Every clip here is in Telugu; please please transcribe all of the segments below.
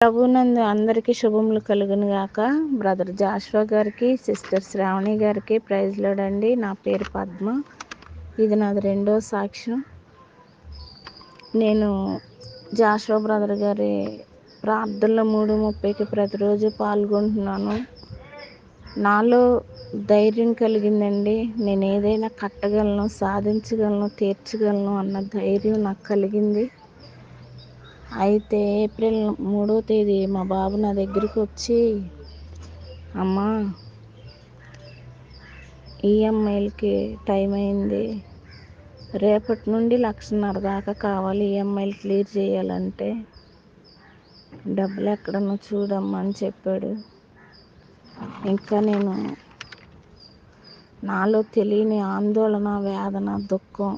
ప్రభునందు అందరికీ శుభములు కలుగును గాక. బ్రదర్ జాషువా గారికి సిస్టర్ శ్రావణి గారికి ప్రైజ్ లోడండి నా పేరు పద్మ. ఇది నాది రెండో సాక్ష్యం. నేను జాషువా బ్రదర్ గారి ప్రార్థనలో మూడు ముప్పైకి ప్రతిరోజు పాల్గొంటున్నాను. నాలో ధైర్యం కలిగిందండి. నేను ఏదైనా కట్టగలను సాధించగలను తీర్చగలను అన్న ధైర్యం నాకు కలిగింది. అయితే ఏప్రిల్ మూడో తేదీ మా బాబు నా దగ్గరికి వచ్చి అమ్మా ఈఎంఐలకి టైం అయింది. రేపటి నుండి లక్షన్నర దాకా కావాలి ఈఎంఐలు క్లియర్ చేయాలంటే. డబ్బులు ఎక్కడన్నా చూడమ్మా అని చెప్పాడు. ఇంకా నేను నాలో తెలియని ఆందోళన వేదన దుఃఖం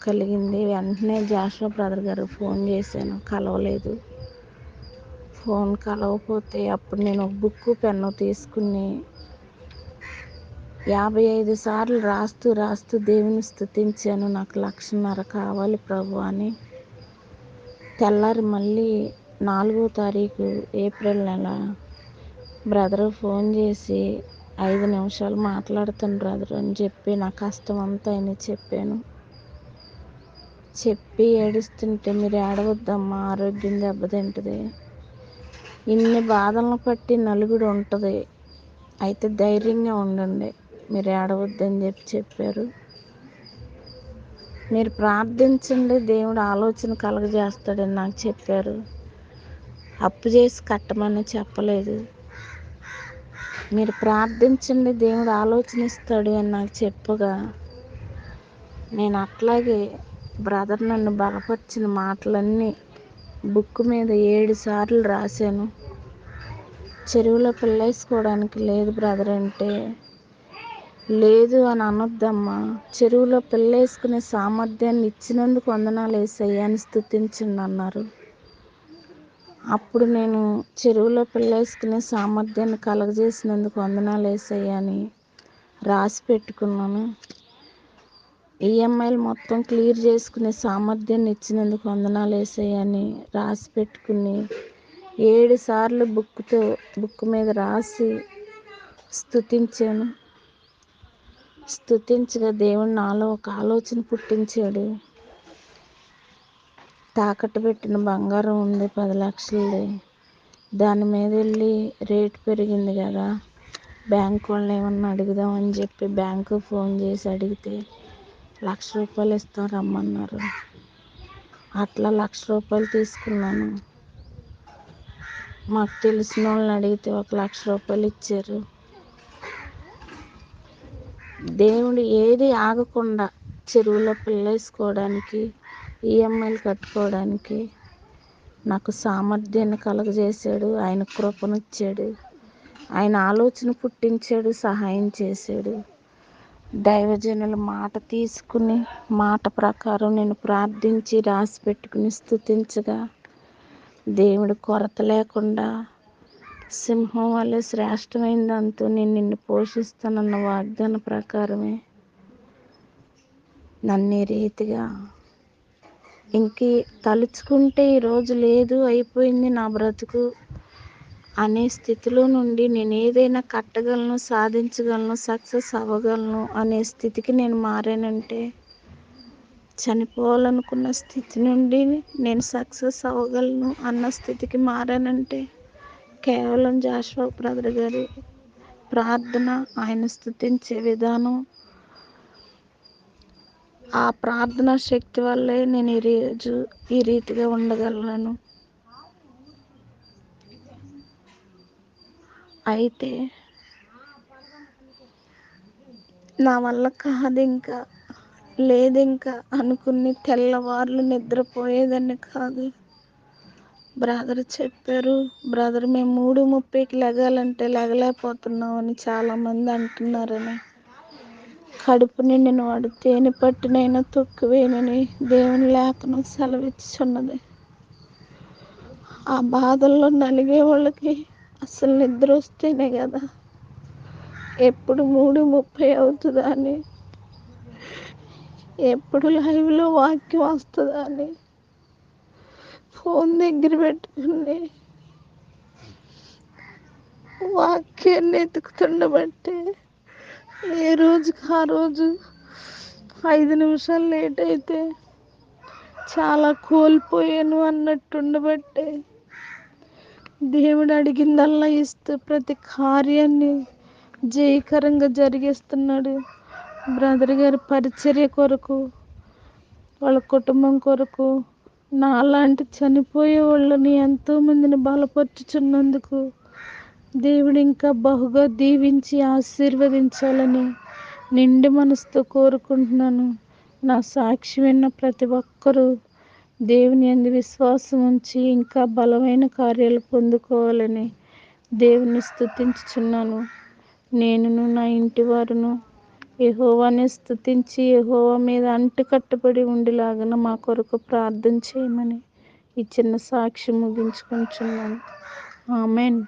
కలిగింది వెంటనే జాషువా బ్రదర్ గారు ఫోన్ చేశాను. కలవలేదు. ఫోన్ కలవకపోతే అప్పుడు నేను ఒక బుక్ పెన్ను తీసుకుని యాభై ఐదు సార్లు రాస్తూ రాస్తూ దేవుని స్థుతించాను నాకు లక్షన్నర కావాలి ప్రభు అని. తెల్లారి మళ్ళీ నాలుగో తారీఖు ఏప్రిల్ నెల బ్రదర్ ఫోన్ చేసి ఐదు నిమిషాలు మాట్లాడుతాను బ్రదర్ అని చెప్పి నా కష్టం అంతా అని చెప్పాను. చెప్పి ఏడుస్తుంటే మీరు ఏడవద్దమ్మా ఆరోగ్యం దెబ్బతింటుంది. ఇన్ని బాధలను పట్టి నలుగుడు ఉంటుంది. అయితే ధైర్యంగా ఉండండి. మీరు ఏడవద్దని చెప్పి చెప్పారు. మీరు ప్రార్థించండి. దేవుడు ఆలోచన కలగజేస్తాడని నాకు చెప్పారు. అప్పు చేసి కట్టమని చెప్పలేదు. మీరు ప్రార్థించండి. దేవుడు ఆలోచన ఇస్తాడు అని నాకు చెప్పగా నేను అట్లాగే బ్రదర్ నన్ను బలపరిచిన మాటలన్నీ బుక్ మీద ఏడు సార్లు రాశాను. చెరువులో పిల్లేసుకోవడానికి లేదు బ్రదర్ అంటే లేదు అని అనొద్దమ్మా. చెరువులో పిల్లేసుకునే సామర్థ్యాన్ని ఇచ్చినందుకు వందనాలు వేసయ్యాని అని స్థుతించండి అన్నారు. అప్పుడు నేను చెరువులో పిల్లేసుకునే సామర్థ్యాన్ని కలగజేసినందుకు వందనాలు వేసయ్యాని అని రాసి పెట్టుకున్నాను. ఈఎంఐలు మొత్తం క్లియర్ చేసుకునే సామర్థ్యాన్ని ఇచ్చినందుకు వందనాలు వేసాయని రాసి పెట్టుకుని ఏడు సార్లు బుక్తో బుక్ మీద రాసి స్థుతించాను స్థుతించగా దేవుడు నాలో ఒక ఆలోచన పుట్టించాడు. తాకట్టు పెట్టిన బంగారం ఉంది పది లక్షలది. దాని మీద వెళ్ళి రేటు పెరిగింది కదా. బ్యాంక్ వాళ్ళని ఏమన్నా అడుగుదామని చెప్పి బ్యాంకు ఫోన్ చేసి అడిగితే లక్ష రూపాయలు ఇస్తాం రమ్మన్నారు. అట్లా లక్ష రూపాయలు తీసుకున్నాను. మాకు తెలిసిన వాళ్ళని అడిగితే ఒక లక్ష రూపాయలు ఇచ్చారు. దేవుడు ఏది ఆగకుండా చెరువులో పిల్లేసుకోవడానికి ఈఎంఐలు కట్టుకోవడానికి నాకు సామర్థ్యాన్ని కలగజేశాడు. ఆయన కృపనిచ్చాడు. ఆయన ఆలోచన పుట్టించాడు సహాయం చేశాడు. దైవజనుల మాట తీసుకుని మాట ప్రకారం నేను ప్రార్థించి రాసి పెట్టుకుని స్థుతించగా దేవుడు కొరత లేకుండా సింహం వల్ల శ్రేష్టమైన దాంతో నేను నిన్ను పోషిస్తానన్న వాగ్దాన ప్రకారమే నన్ను ఈ రీతిగా ఇంక తలుచుకుంటే ఈరోజు లేదు అయిపోయింది నా బ్రతుకు. అనే స్థితిలో నుండి నేను ఏదైనా కట్టగలను సాధించగలను సక్సెస్ అవ్వగలను అనే స్థితికి నేను మారానంటే చనిపోవాలనుకున్న స్థితి నుండి నేను సక్సెస్ అవ్వగలను అన్న స్థితికి మారానంటే కేవలం జాషువా బ్రదర్ గారి ప్రార్థన ఆయన స్థుతించే విధానం ఆ ప్రార్థన శక్తి వల్లే నేను ఈరోజు ఈ రీతిగా ఉండగలను. అయితే నా వల్ల కాదు ఇంకా లేదు ఇంకా అనుకుని తెల్లవార్లు నిద్రపోయేదాన్ని కాదు. బ్రదర్ చెప్పారు బ్రదర్ మేము మూడు ముప్పైకి లెగాలంటే లెగలేకపోతున్నాం అని చాలామంది అంటున్నారని. కడుపు నిండిన వాడు తేనె పట్టినైనా తొక్కువేనని దేవుని లేఖనం సెలవిచ్చున్నది ఆ బాధల్లో నలిగే వాళ్ళకి అసలు నిద్ర వస్తేనే కదా. ఎప్పుడు మూడు ముప్పై అవుతుందా అని. ఎప్పుడు లైవ్లో వాక్యం వస్తుందా అని. ఫోన్ దగ్గర పెట్టుకుని. వాక్యాన్ని ఎతుకుతుండబట్టే ఏ రోజుకి ఆ రోజు ఐదు నిమిషాలు లేట్ అయితే చాలా కోల్పోయాను అన్నట్టుండబట్టే దేవుడు అడిగిందల్లా ఇస్తూ ప్రతి కార్యాన్ని జయకరంగా జరిగిస్తున్నాడు. బ్రదర్ గారి పరిచర్య కొరకు వాళ్ళ కుటుంబం కొరకు నాలాంటి చనిపోయే వాళ్ళని ఎంతోమందిని బలపరుచుచున్నందుకు దేవుడు ఇంకా బహుగా దీవించి ఆశీర్వదించాలని నిండి మనసుతో కోరుకుంటున్నాను. నా సాక్షి విన్న ప్రతి ఒక్కరూ దేవుని అందు విశ్వాసం ఉంచి ఇంకా బలమైన కార్యాలు పొందుకోవాలని దేవుని స్థుతించుచున్నాను నేనును నా ఇంటి వారును యహోవాని స్థుతించి యహోవా మీద అంటుకట్టుబడి ఉండేలాగా మా కొరకు ప్రార్థన చేయమని ఈ చిన్న సాక్షి ముగించుకుంటున్నాను ఆమెన్.